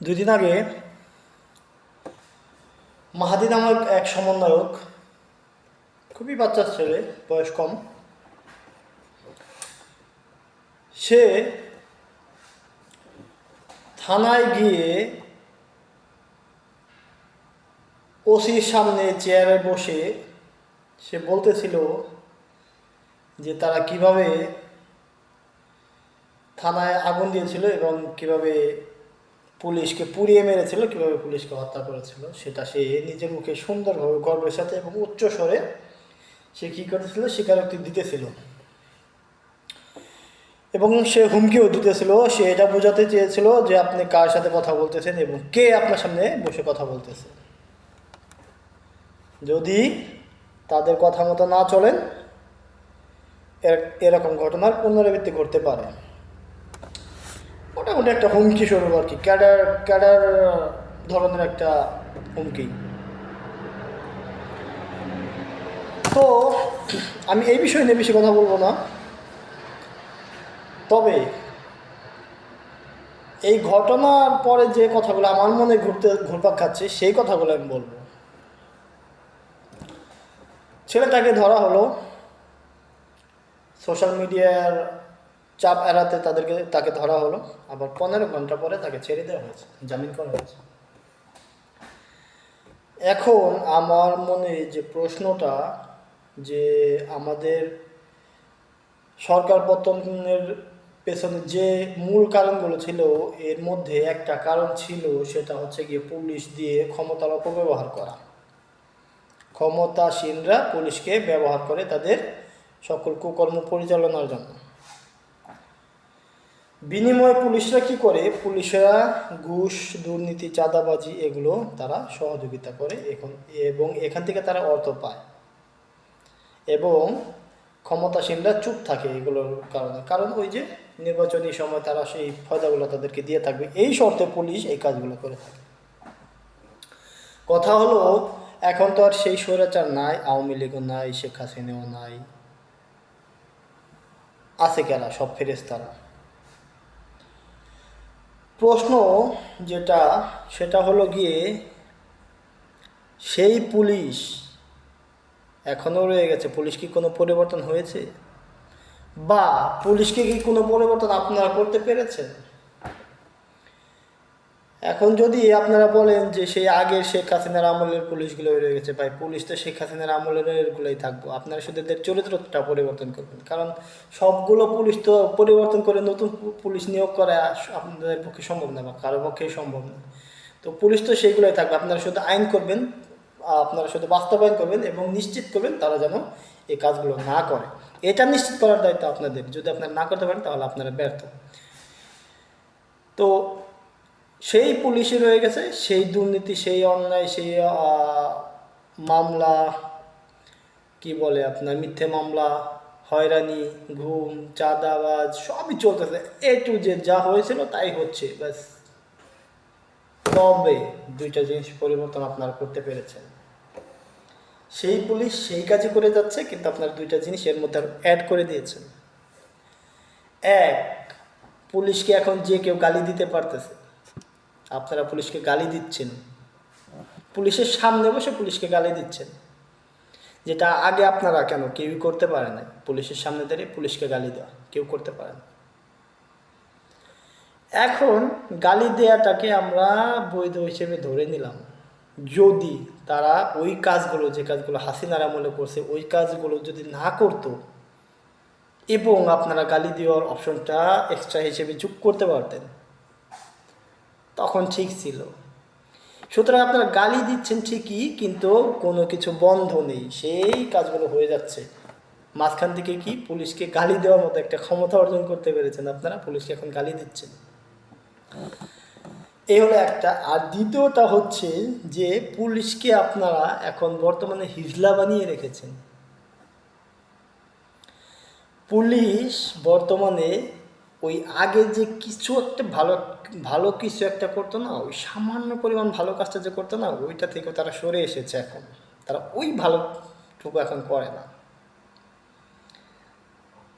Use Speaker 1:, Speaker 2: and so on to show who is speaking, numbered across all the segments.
Speaker 1: দুই দিন আগে মাহাদি নামক এক সমন্বয়ক, খুবই বাচ্চা ছেলে, বয়স কম, সে থানায় গিয়ে ওসির সামনে চেয়ারে বসে সে বলতেছিল যে তারা কীভাবে থানায় আগুন দিয়েছিল এবং কীভাবে পুলিশকে পুড়িয়ে মেরেছিল, কীভাবে পুলিশকে হত্যা করেছিল, সেটা সে নিজের মুখে সুন্দরভাবে গর্বের সাথে এবং উচ্চ স্বরে সে কী করতেছিল স্বীকারোক্তি দিতেছিল। এবং সে হুমকিও দিতেছিল। সে এটা বোঝাতে চেয়েছিল যে আপনি কার সাথে কথা বলতেছেন এবং কে আপনার সামনে বসে কথা বলতেছে। যদি তাদের কথা মতো না চলেন, এর- এরকম ঘটনার পুনরাবৃত্তি ঘটতে পারে। মোটামুটি একটা হুমকি স্বরূপ আর কি। ক্যাডার ক্যাডার ধরনের একটা হুমকি। তো, আমি এই বিষয় নিয়ে বেশি কথা বলব না। তবে, এই ঘটনার পরে যে কথাগুলো আমার মনে ঘুরতে, ঘুরপাক খাচ্ছে, সেই কথাগুলো আমি বলব। ছেলেটাকে ধরা হলো। সোশ্যাল মিডিয়ার চাপ এড়াতে তাদেরকে, তাকে ধরা হলো। আবার পনেরো ঘণ্টা পরে তাকে ছেড়ে দেওয়া হয়েছে, জামিন করা হয়েছে। এখন আমার মনে যে প্রশ্নটা যে আমাদের সরকার পতনের পেছনে যে মূল কারণগুলো ছিল, এর মধ্যে একটা কারণ ছিল, সেটা হচ্ছে গিয়ে পুলিশ দিয়ে ক্ষমতার অপব্যবহার করা। ক্ষমতাসীনরা পুলিশকে ব্যবহার করে তাদের সকল কুকর্ম পরিচালনার জন্য। বিনিময়ে পুলিশরা কি করে? পুলিশরা ঘুষ, দুর্নীতি, চাঁদাবাজি এগুলো তারা সহযোগিতা করে এখন, এবং এখান থেকে তারা অর্থ পায়। এবং ক্ষমতাসীনরা চুপ থাকে এগুলোর কারণে। কারণ ওই যে নির্বাচনী সময় তারা সেই ফয়দাগুলো তাদেরকে দিয়ে থাকবে, এই শর্তে পুলিশ এই কাজগুলো করে থাকে। কথা হলো, এখন তো আর সেই স্বৈরাচার নাই, আওয়ামী লীগও নাই, শেখ হাসিনাও নাই, আছে কেনা সব ফেরেস্তারা প্রশ্ন যেটা, সেটা হলো গিয়ে, সেই পুলিশ এখনও রয়ে গেছে। পুলিশ কি কোনো পরিবর্তন হয়েছে? বা পুলিশকে কি কোনো পরিবর্তন আপনারা করতে পেরেছেন? এখন যদি আপনারা বলেন যে সেই আগের শেখ হাসিনার আমলের পুলিশগুলো রয়ে গেছে, ভাই, পুলিশ তো শেখ হাসিনার আমলের গুলোই থাকব। আপনারা শুধু এদের চরিত্রটা পরিবর্তন করবেন, কারণ সবগুলো পুলিশ তো পরিবর্তন করে নতুন পুলিশ নিয়োগ করা আপনাদের পক্ষে সম্ভব না বা কারও পক্ষেই সম্ভব না। তো পুলিশ তো সেইগুলোই থাকবে, আপনারা শুধু আইন করবেন, আপনারা শুধু বাস্তবায়ন করবেন এবং নিশ্চিত করবেন তারা যেন এই কাজগুলো না করে। এটা নিশ্চিত করার দায়িত্ব আপনাদের, যদি আপনারা না করতে পারেন তাহলে আপনারা ব্যর্থ। তো সেই পুলিশে রয়ে গেছে, সেই দুর্নীতি, সেই অন্যায়, সেই মামলা, কি বলে আপনার, মিথ্যে মামলা, হয়রানি, ঘুম, চাঁদাবাজ, সবই চলতেছে। এ টু যে যা হয়েছিল তাই হচ্ছে, ব্যাস। তবে দুইটা জিনিস পরিবর্তন আপনারা করতে পেরেছেন। সেই পুলিশ সেই কাজই করে যাচ্ছে, কিন্তু আপনার দুইটা জিনিস এর মধ্যে অ্যাড করে দিয়েছেন। এক, পুলিশকে এখন যে কেউ গালি দিতে পারতেছে। আপনারা পুলিশকে গালি দিচ্ছেন। পুলিশের সামনে বসে পুলিশকে গালি দিচ্ছেন। যেটা আগে আপনারা কেন কেউই করতে পারে না পুলিশের সামনে দাঁড়িয়ে পুলিশকে গালি দেওয়া। কেউ করতে পারে না। এখন গালি দেওয়াটাকে আমরা বৈধ হিসেবে ধরে নিলাম। যদি তারা ওই কাজগুলো, যে কাজগুলো হাসিনার আমলে করছে, ওই কাজগুলো যদি না করতো, এবং আপনারা গালি দেওয়ার অপশনটা এক্সট্রা হিসেবে যোগ করতে পারতেন তখন ঠিক ছিল। সুতরাং আপনারা গালি দিচ্ছেন ঠিকই, কিন্তু কোনো কিছু বন্ধ নেই। সেই কাজগুলো হয়ে যাচ্ছে। মাঝখান থেকে কি পুলিশকে গালি দেওয়ার মতো একটা ক্ষমতা অর্জন করতে পেরেছেন আপনারা? পুলিশকে এখন গালি দিচ্ছেন। এই হলো একটা। আর দ্বিতীয়টা হচ্ছে যে পুলিশকে আপনারা এখন বর্তমানে হিজলা বানিয়ে রেখেছেন। পুলিশ বর্তমানে ওই আগে যে কিছু একটা ভালো ভালো কিছু একটা করতো না, ওই সামান্য পরিমাণ ভালো কাজটা যে করতো না, ওইটা থেকে তারা সরে এসেছে এখন। তারা ওই ভালোটুকু এখন করে না।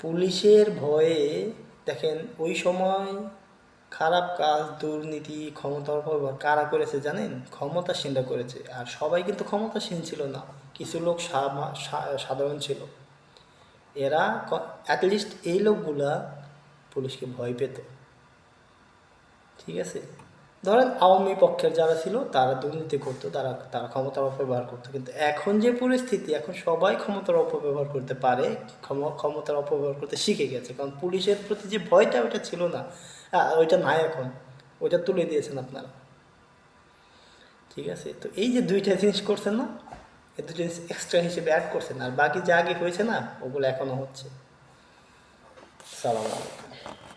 Speaker 1: পুলিশের ভয়ে দেখেন ওই সময় খারাপ কাজ, দুর্নীতি, ক্ষমতার অপব্যবহার কারা করেছে জানেন? ক্ষমতাসীনরা করেছে। আর সবাই কিন্তু ক্ষমতাসীন ছিল না। কিছু লোক সাধারণ ছিল। এরা অ্যাটলিস্ট এই লোকগুলা পুলিশকে ভয় পেত। ঠিক আছে? ধরেন আওয়ামী পক্ষের যারা ছিল, তারা দুর্নীতি করতো, তারা তারা ক্ষমতার অপব্যবহার করতো। কিন্তু এখন যে পরিস্থিতি, এখন সবাই ক্ষমতার অপব্যবহার করতে পারে, ক্ষম- ক্ষমতার অপব্যবহার করতে শিখে গেছে। কারণ পুলিশের প্রতি যে ভয়টা, ওইটা ছিল না। ওইটা নাই এখন। ওইটা তুলে দিয়েছেন আপনারা। ঠিক আছে? তো এই যে দুইটা জিনিস করছেন না, এই দুটো জিনিস এক্সট্রা হিসেবে অ্যাড করছেন। আর বাকি যা আগে হয়েছে না, ওগুলো এখনও হচ্ছে। সালাম আলাইকুম